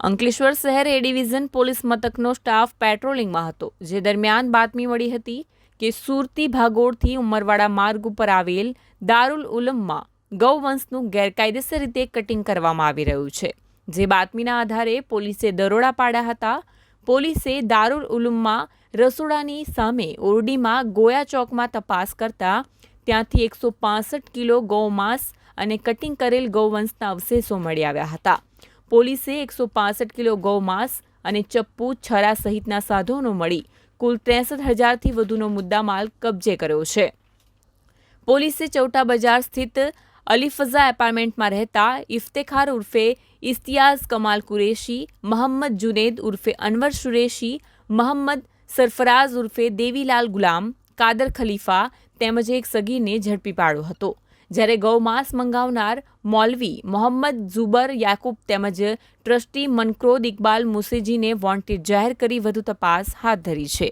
અંકલેશ્વર શહેર A division police મથકનો staff પેટ્રોલિંગમાં હતો, જે દરમિયાન બાતમી મળી હતી કે સુરતી ભાગોળથી ઉમરવાડા માર્ગ ઉપર આવેલ દારૂલ ઉલમમાં ગૌવંશનું ગેરકાયદેસર રીતે કટિંગ કરવામાં આવી રહ્યું છે. જે બાતમીના આધારે પોલીસે દરોડા પાડ્યા હતા. પોલીસે દારૂલ ઉલુમમાં રસોડાની સામે ઓરડીમાં ગોયા ચોકમાં તપાસ કરતા ત્યાંથી એકસો કિલો ગૌમાંસ અને કટિંગ કરેલ ગૌવંશના અવશેષો મળી આવ્યા હતા. પોલીસે એકસો પાસઠ કિલો ગૌમાંસ અને ચપ્પુ છરા સહિતના સાધનો મળી કુલ ત્રેસઠ હજારથી વધુનો મુદ્દામાલ કબજે કર્યો છે. પોલીસે ચૌટા બજાર સ્થિત અલીફઝા એપાર્ટમેન્ટમાં રહેતા ઇફ્તેખાર ઉર્ફે ઇસ્તિયાઝ કમાલ કુરેશી મહમ્મદ જુનેદ ઉર્ફે અનવર સુરેશી મોહમ્મદ સરફરાઝ ઉર્ફે દેવીલાલ ગુલામ, કાદર ખલીફા તેમજ એક સગીરને ઝડપી પાડ્યો હતો. જ્યારે ગૌમાંસ મંગાવનાર મૌલવી મોહમ્મદ ઝુબર યાકુબ તેમજ ટ્રસ્ટી મનક્રોદ ઇકબાલ મુસેજીને વોન્ટેડ જાહેર કરી વધુ તપાસ હાથ ધરી છે.